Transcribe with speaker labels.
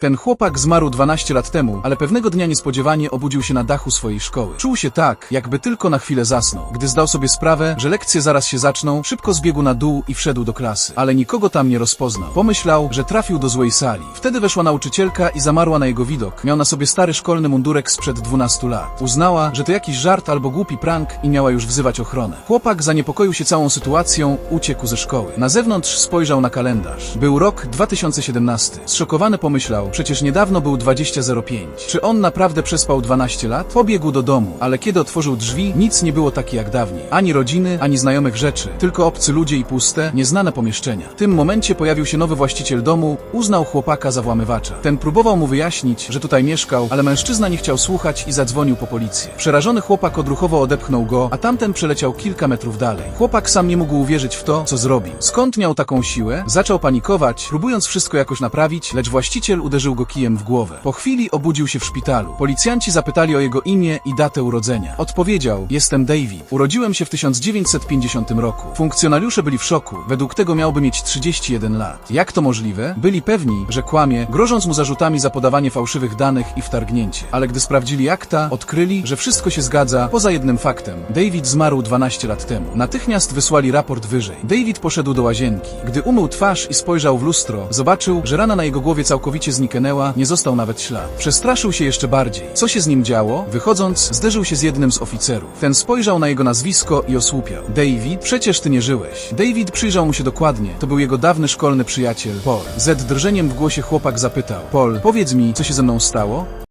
Speaker 1: Ten chłopak zmarł 12 lat temu, ale pewnego dnia niespodziewanie obudził się na dachu swojej szkoły. Czuł się tak, jakby tylko na chwilę zasnął. Gdy zdał sobie sprawę, że lekcje zaraz się zaczną, szybko zbiegł na dół i wszedł do klasy. Ale nikogo tam nie rozpoznał. Pomyślał, że trafił do złej sali. Wtedy weszła nauczycielka i zamarła na jego widok. Miał na sobie stary szkolny mundurek sprzed 12 lat. Uznała, że to jakiś żart albo głupi prank i miała już wzywać ochronę. Chłopak zaniepokoił się całą sytuacją, uciekł ze szkoły. Na zewnątrz spojrzał na kalendarz. Był rok 2017. Zszokowany pomyślał, przecież niedawno był 20.05. Czy on naprawdę przespał 12 lat? Pobiegł do domu, ale kiedy otworzył drzwi, nic nie było takie jak dawniej. Ani rodziny, ani znajomych rzeczy, tylko obcy ludzie i puste, nieznane pomieszczenia. W tym momencie pojawił się nowy właściciel domu, uznał chłopaka za włamywacza. Ten próbował mu wyjaśnić, że tutaj mieszkał, ale mężczyzna nie chciał słuchać i zadzwonił po policję. Przerażony chłopak odruchowo odepchnął go, a tamten przeleciał kilka metrów dalej. Chłopak sam nie mógł uwierzyć w to, co zrobił. Skąd miał taką siłę? Zaczął panikować, próbując wszystko jakoś naprawić, lecz właściciel uderzył go kijem w głowę. Po chwili obudził się w szpitalu. Policjanci zapytali o jego imię i datę urodzenia. Odpowiedział, jestem David. Urodziłem się w 1950 roku. Funkcjonariusze byli w szoku. Według tego miałby mieć 31 lat. Jak to możliwe? Byli pewni, że kłamie, grożąc mu zarzutami za podawanie fałszywych danych i wtargnięcie. Ale gdy sprawdzili akta, odkryli, że wszystko się zgadza, poza jednym faktem. David zmarł 12 lat temu. Natychmiast wysłali raport wyżej. David poszedł do łazienki. Gdy umył twarz i spojrzał w lustro, zobaczył, że rana na jego głowie całkowicie zniknęła, nie został nawet ślad. Przestraszył się jeszcze bardziej. Co się z nim działo? Wychodząc, zderzył się z jednym z oficerów. Ten spojrzał na jego nazwisko i osłupiał. David, przecież ty nie żyłeś. David przyjrzał mu się dokładnie. To był jego dawny szkolny przyjaciel, Paul. Z drżeniem w głosie chłopak zapytał. Paul, powiedz mi, co się ze mną stało?